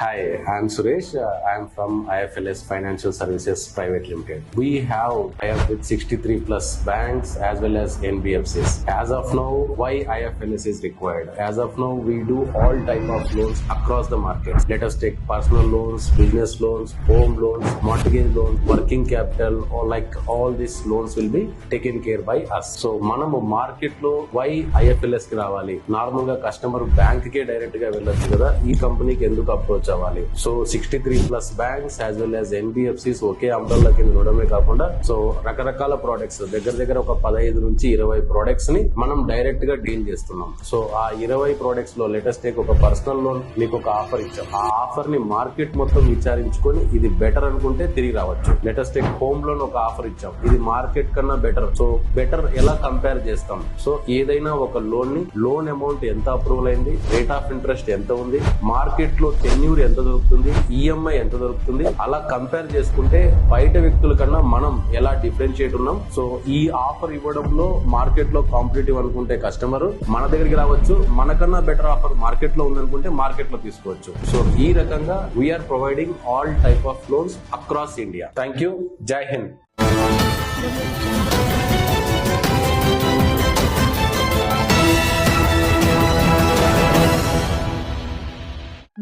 Hi, I'm Suresh. Uh, I'm from IFLS Financial Services Private Limited. We have tie-up with 63 plus banks as well as NBFCs. As of now, why IFLS is required? As of now, we do all type of loans across the markets. Let us take personal loans, business loans, home loans, mortgage loans, working capital, or like all these loans will be taken care by us. So మనము మార్కెట్లో why ఐఎఫ్ఎల్ఎస్కి రావాలి నార్మల్గా customer bank కే డైరెక్ట్గా వెళ్ళొచ్చు కదా ఈ కంపెనీకి ఎందుకు అప్రోచ్ అవ్వాలి so sixty three plus banks as well as NBFCs ఒకే అంబ్రల్లా కింద చూడడమే కాకుండా సో రకరకాల ప్రోడక్ట్స్ దగ్గర దగ్గర ఒక పదహైదు నుంచి ఇరవై ప్రోడక్ట్స్ని మనం డైరెక్ట్గా డీల్ చేస్తున్నాం. సో ఆ ఇరవై ప్రోడక్ట్స్లో లేటెస్ట్ టేక్ ఒక పర్సనల్ లోన్ మీకు ఒక ఆఫర్ ఇచ్చాం. ఆ ఆఫర్ని మార్కెట్ మొత్తం విచారించుకొని ఇది బెటర్ అనుకుంటే తిరిగి రావచ్చు. లేటెస్ట్ టేక్ హోమ్ లోన్ ఒక ఆఫర్ ఇచ్చాం. ఇది మార్కెట్ కన్నా బెటర్ సో బెటర్ ఎలా కంపేర్ చేస్తాం? సో ఏదైనా ఒక లోన్ని లోన్ అమౌంట్ ఎంత అప్రూవల్ అయింది? రేట్ ఆఫ్ ఇంట్రెస్ట్ ఎంత ఉంది? మార్కెట్లో టెన్యూర్ ఎంత దొరుకుతుంది? ఈఎంఐ ఎంత దొరుకుతుంది? అలా కంపేర్ చేసుకుంటే బయట వ్యక్తుల కన్నా మనం ఎలా డిఫరెన్షియేట్ ఉన్నాం? సో ఈ ఆఫర్ ఇవ్వడంలో మార్కెట్లో కాంపిటేటివ్ అనుకుంటే కస్టమర్ మన దగ్గరికి రావచ్చు. మనకన్నా బెటర్ ఆఫర్ మార్కెట్లో ఉందనుకుంటే మార్కెట్లో తీసుకోవచ్చు. సో ఈ రకంగా we are providing all type of loans across India thank you Jai Hind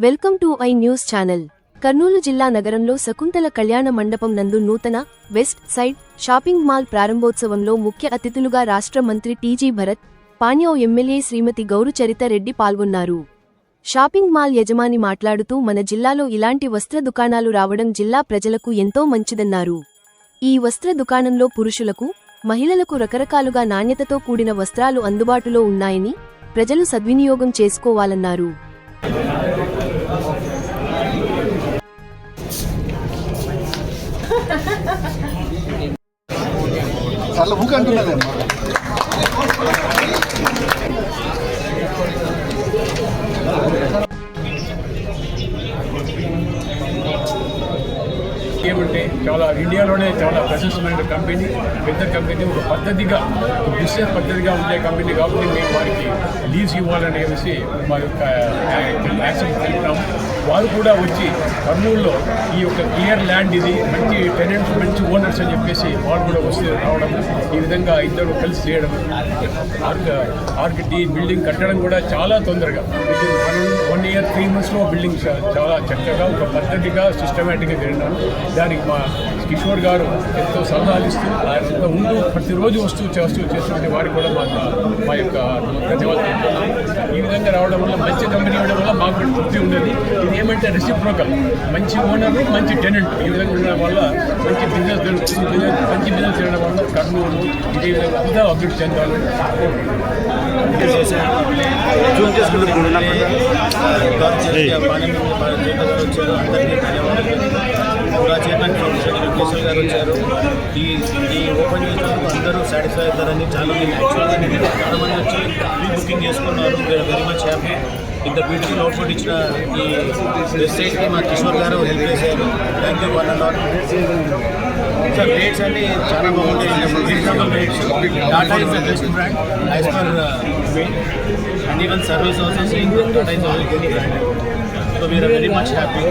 welcome to I News channel. Kurnool జిల్లా నగరంలో శకుంతల కళ్యాణ మండపం నందు నూతన వెస్ట్ సైడ్ షాపింగ్ మాల్ ప్రారంభోత్సవంలో ముఖ్య అతిథులుగా రాష్ట్ర మంత్రి టీజీ భరత్ పాణ్యో ఎమ్మెల్యే శ్రీమతి గౌరు చరిత రెడ్డి పాల్గొన్నారు. షాపింగ్ మాల్ యజమాని మాట్లాడుతూ మన జిల్లాలో ఇలాంటి వస్త్ర దుకాణాలు రావడం జిల్లా ప్రజలకు ఎంతో మంచిదన్నారు. ఈ వస్త్ర దుకాణంలో పురుషులకు మహిళలకు రకరకాలుగా నాణ్యతతో కూడిన వస్త్రాలు అందుబాటులో ఉన్నాయని ప్రజలు సద్వినియోగం చేసుకోవాలన్నారు. நல்ல ஊக்காண்டுள்ளது Thank ఏమంటే చాలా ఇండియాలోనే చాలా ప్రశస్తమైన కంపెనీ పెద్ద కంపెనీ ఒక పద్ధతిగా బిజినెస్ పద్ధతిగా ఉండే కంపెనీ కాబట్టి మేము వారికి లీజ్ ఇవ్వాలని మా యొక్క యాక్సెప్ట్ తెలుపుతాము వారు కూడా వచ్చి కర్నూలులో ఈ యొక్క క్లియర్ ల్యాండ్ ఇది మంచి టెనెంట్స్ మంచి ఓనర్స్ అని చెప్పేసి వారు కూడా వస్తే రావడం ఈ విధంగా ఇద్దరు కలిసి చేయడం. ఆర్క్ ఆర్క్ డి బిల్డింగ్ కట్టడం కూడా చాలా తొందరగా. వన్ ఇయర్ త్రీ మంత్స్లో బిల్డింగ్ చాలా చక్కగా ఒక పద్ధతిగా సిస్టమేటిక్గా తిరిగినాను దానికి మా కిషోర్ గారు ఎంతో సలహాలు ఇస్తూ ఆయన ఉంటూ ప్రతిరోజు వస్తూ చేస్తూ చేస్తుంటే వారికి కూడా మా మా యొక్క ధన్యవాదాలు. ఈ విధంగా రావడం వల్ల మంచి కంపెనీ ఇవ్వడం వల్ల మాకు తృప్తి ఉండేది. ఇది ఏమంటే రెసిప్రోకల్ మంచి ఓనర్ మంచి టెనెంట్ ఈ విధంగా ఉండడం వల్ల మంచి బిజినెస్ దొరుకుతుంది మంచి బిజినెస్ చేయడం వల్ల కర్నూలు ఇదే విధంగా అంతా అభివృద్ధి చెందాలని జూన్ వచ్చారు అందరికీ ధన్యవాదాలు. కూడా చైర్మన్ ప్రొఫెసర్ వెంకటేశ్వర గారు వచ్చారు ఈ ఈ ఓపెన్ చేసినందుకు అందరూ సాటిస్ఫై అవుతారని చాలా మంది యాక్చువల్గా నేను వచ్చి ప్రీ బుకింగ్ చేసుకున్నారు వెరీ మచ్ హ్యాపీ ఇంత బ్యూటిఫుల్ అవుట్పుట్ ఇచ్చిన ఈ వెబ్సైట్కి మా కిషోర్ గారు హెల్ప్ చేశారు thank you one and all sir rates అన్ని చాలా బాగుంటాయి. Tata is the best brand as per and even service also Tata is also good brand so we're very much happy